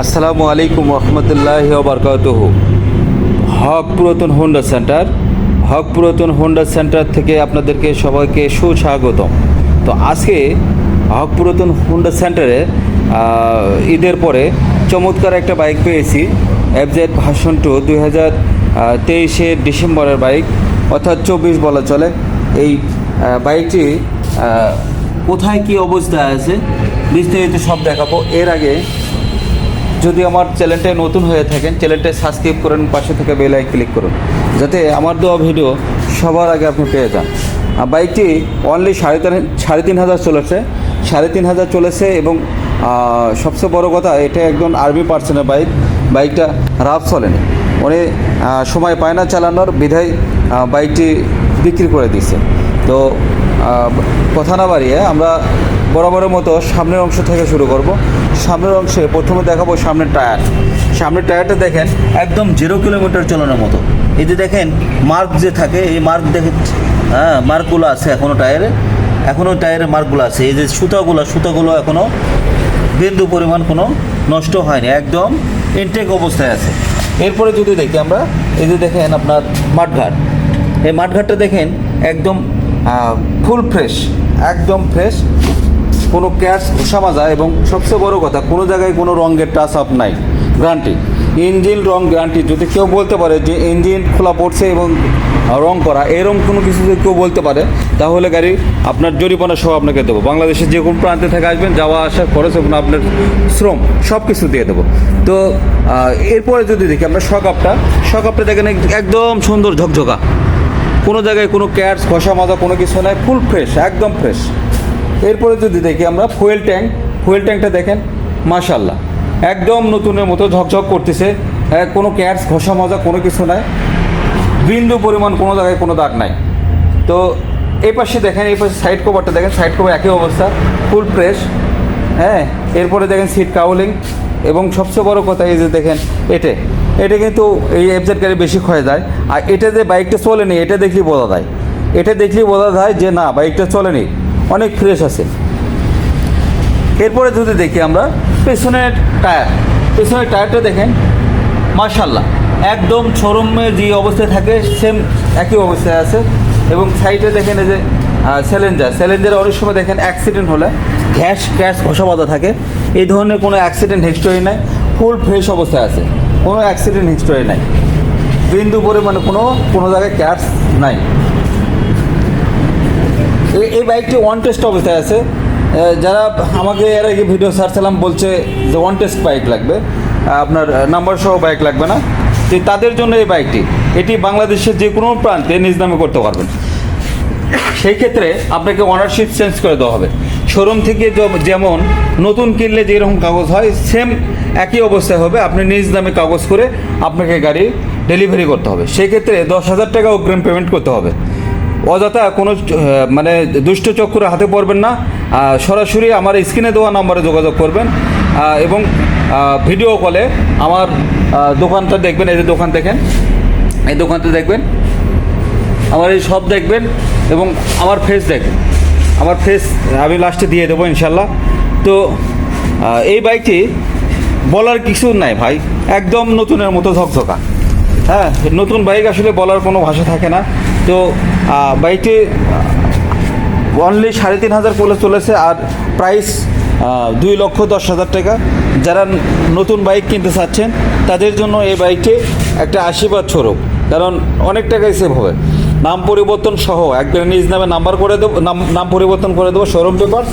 আসসালামু আলাইকুম রহমতুল্লাহ বারকাতহ। হক পুরাতন হোন্ডা সেন্টার, হক পুরাতন হোন্ডা সেন্টার থেকে আপনাদেরকে সবাইকে সুস্বাগতম। তো আজকে হক পুরাতন হোন্ডা সেন্টারে ঈদের পরে চমৎকার একটা বাইক পেয়েছি, এফজেড ভার্সন টু, দুই হাজার তেইশের ডিসেম্বরের বাইক, অর্থাৎ চব্বিশ বলা চলে। এই বাইকটি কোথায় কী অবস্থায় আছে, বিস্তারিত সব দেখাবো। এর আগে যদি আমার চ্যানেলটায় নতুন হয়ে থাকেন চ্যানেলটায় সাবস্ক্রাইব করেন, পাশে থেকে বেল আই ক্লিক করুন, যাতে আমার দেওয়া ভিডিও সবার আগে আপনি পেয়ে যান। আর বাইকটি অনলি সাড়ে তিন সাড়ে তিন হাজার চলেছে, সাড়ে তিন হাজার চলেছে এবং সবচেয়ে বড় কথা, এটা একজন আর্মি পার্সনের বাইক বাইকটা রাফ চলেনি। উনি সময় পায় না চালানোর, বিধায় বাইকটি বিক্রি করে দিছে তো কথা না বাড়িয়ে আমরা বরাবরের মতো সামনের অংশ থেকে শুরু করব। সামনের অংশে প্রথমে দেখাবো সামনের টায়ার। সামনের টায়ারটা দেখেন একদম জিরো কিলোমিটার চালানোর মতো। এই যে দেখেন, মার্ক যে থাকে, এই মার্ক দেখেন হ্যাঁ মার্কগুলো আছে এখনও টায়ারে। এখনও টায়ারে মার্কগুলো আছে। এই যে সুতাগুলো সুতাগুলো এখনও বিন্দু পরিমাণ কোনো নষ্ট হয়নি, একদম ইনটেক অবস্থায় আছে। এরপরে যদি দেখি আমরা, এই যে দেখেন আপনার মাঠঘাট। এই মাঠঘাটটা দেখেন একদম ফুল ফ্রেশ একদম ফ্রেশ কোনো ক্যাশ ঘষা মাজা এবং সবচেয়ে বড় কথা, কোনো জায়গায় কোনো রঙের টাচ আপ নাই। গ্যারান্টি ইঞ্জিন রং গ্যারান্টি যদি কেউ বলতে পারে যে ইঞ্জিন খোলা পড়ছে এবং রং করা এরকম কোনো কিছু যদি কেউ বলতে পারে, তাহলে গাড়ি আপনার জরিমানা সহ আপনাকে দেবো। বাংলাদেশের যে কোনো প্রান্তে থেকে আসবেন, যাওয়া আসা খরচ এবং আপনার শ্রম সব কিছু দিয়ে দেবো। তো এরপরে যদি দেখি আমরা শকাপটা শকাপটা দেখেন একদম সুন্দর ঝকঝকা। কোনো জায়গায় কোনো ক্যাটস ঘষা মাজা কোনো কিছু নাই ফুল ফ্রেশ একদম ফ্রেশ এরপরে যদি দেখি আমরা ফুয়েল ট্যাঙ্ক, ফুয়েল ট্যাঙ্কটা দেখেন মাশাল্লাহ একদম নতুনের মতো ঝকঝক করতেছে কোনো ক্যাটস, ঘষা মাজা, কোনো কিছু নাই। বিন্দু পরিমাণ কোনো জায়গায় কোনো দাগ নাই। তো এই পাশে দেখেন, এই পাশে সাইড কভারটা দেখেন সাইড কভার একই অবস্থা ফুল ফ্রেশ হ্যাঁ? এরপরে দেখেন সিট কাউলিং এবং সবচেয়ে বড় কথা এই যে দেখেন, এটে, এটা কিন্তু এই এফজেড গাড়ি বেশি ক্ষয় যায়। আর এটা যে বাইকটা চলেনি এটা দেখলেই বোঝা যায়। এটা দেখলেই বোঝা যায় যে না বাইকটা চলেনি অনেক ফ্রেশ আছে। এরপরে যদি দেখি আমরা, পেছনের টায়ার পেছনের টায়ারটা দেখেন মার্শাল্লাহ একদম শোরুমে যে অবস্থায় থাকে সেম একই অবস্থায় আছে। এবং সাইডে দেখেন এই যে স্যালেঞ্জার স্যালেঞ্জার অনেক সময় দেখেন অ্যাক্সিডেন্ট হলে গ্যাস গ্যাস ঘষা বাঁধা থাকে। এই ধরনের কোনো অ্যাক্সিডেন্ট হিস্টোরি নাই ফুল ফ্রেশ অবস্থায় আছে। কোনো অ্যাক্সিডেন্ট হিস্টোরি নাই। বিন্দু পরিমাণে কোনো কোনো জায়গায় ক্যাশ নাই। এই বাইকটি ওয়ান টেস্ট অবস্থায় আছে। যারা আমাকে এর আগে ভিডিও সার্চালাম বলছে যে ওয়ান টেস্ট বাইক লাগবে। আপনার নাম্বার সহ বাইক লাগবে না। তো তাদের জন্য এই বাইকটি এটি বাংলাদেশের যে কোনো প্রান্তে নিজ নামে করতে পারবেন। সেই ক্ষেত্রে আপনাকে ওনারশিপ চেঞ্জ করে দেওয়া হবে। শোরুম থেকে যেমন নতুন কিনলে যেরকম কাগজ হয় সেম একই অবস্থায় হবে। আপনি নিজ নামে কাগজ করে আপনাকে গাড়ি ডেলিভারি করতে হবে। সেই ক্ষেত্রে দশ হাজার টাকা অগ্রিম পেমেন্ট করতে হবে। অযথা কোনো মানে দুষ্ট চক্র হাতে পড়বেন না সরাসরি আমার স্ক্রিনে দেওয়া নাম্বারে যোগাযোগ করবেন এবং ভিডিও কলে আমার দোকানটা দেখবেন, এই যে দোকান দেখেন, এই দোকানটা দেখবেন, আমার এই সব দেখবেন এবং আমার ফেস দেখবেন। আমার ফেস আমি লাস্টে দিয়ে দেবো ইনশাল্লাহ। তো এই বাইকটি বলার কিছু নাই ভাই, একদম নতুনের মতো ঝকঝকা। হ্যাঁ নতুন বাইক আসলে বলার কোনো ভাষা থাকে না। তো বাইকটি অনলি সাড়ে তিন হাজার করে চলেছে আর প্রাইস দুই লক্ষ দশ হাজার টাকা। যারা নতুন বাইক কিনতে চাচ্ছেন, তাদের জন্য এই বাইকটি একটা আশীর্বাদ স্বরূপ। কারণ অনেক টাকাই সেভ হবে। নাম পরিবর্তন সহ, একবার নিজ নামে নাম্বার করে দেবো, নাম নাম পরিবর্তন করে দেবো শোরুম পেপার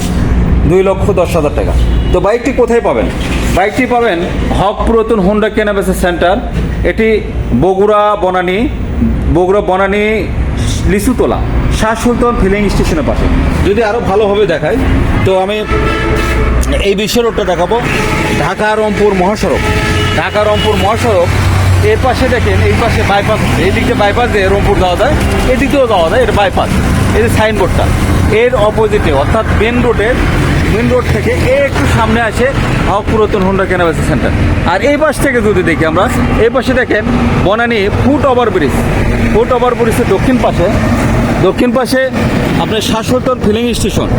দুই লক্ষ দশ হাজার টাকা। তো বাইকটি কোথায় পাবেন? বাইকটি পাবেন হক পুরাতন হোন্ডা কেনাবেচা সেন্টার এটি বগুড়া বনানী বগুড়া বনানী লিচুতলা, শাহ সুলতান ফিলিং স্টেশনের পাশে। যদি আরও ভালোভাবে দেখায় তো আমি এই বিশ্ব রোডটা দেখাবো। ঢাকা, রংপুর, মহাসড়ক। ঢাকা, রংপুর, মহাসড়ক, এর পাশে দেখেন, এই পাশে বাইপাস এই দিক বাইপাস দিয়ে রংপুর যাওয়া যায় এদিক দিয়েও যাওয়া যায়, এটা বাইপাস এই যে সাইনবোর্ডটা এর অপোজিটে অর্থাৎ মেন রোডের মেন রোড থেকে একটু সামনে আছে পুরাতন হোন্ডা কেনাবেচা সেন্টার আর এই পাশ থেকে যদি দেখি আমরা, এই পাশে দেখেন Banani foot over bridge. Foot over ব্রিজের দক্ষিণ পাশে দক্ষিণ পাশে আপনার Shashwatan filling station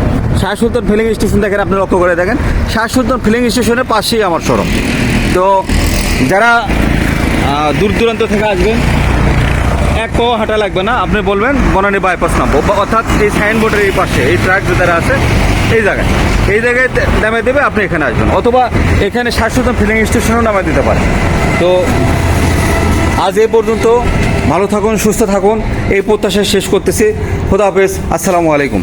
Shashwatan filling station দেখেন আপনি লক্ষ্য করে দেখেন শাশ্বতন ফিলিং স্টেশনের পাশেই আমার শোরুম তো যারা দূর দূরান্ত থেকে আসবেন, এক পাও হাঁটা লাগবে না। আপনি বলবেন বনানী বাইপাস নামবো অর্থাৎ এই সাইনবোর্ডের এই পাশে, এই ট্রাক যারা আছে এই জায়গায়। এই জায়গায় নামাই দেবে, আপনি এখানে আসবেন। অথবা এখানে শাশ্বতম ফিলিং স্টেশনও নামাই দিতে পারেন। তো আজ এ পর্যন্ত, ভালো থাকুন, সুস্থ থাকুন। এই প্রত্যাশা শেষ করতেছি। খোদা হাফেজ। আসসালামু আলাইকুম।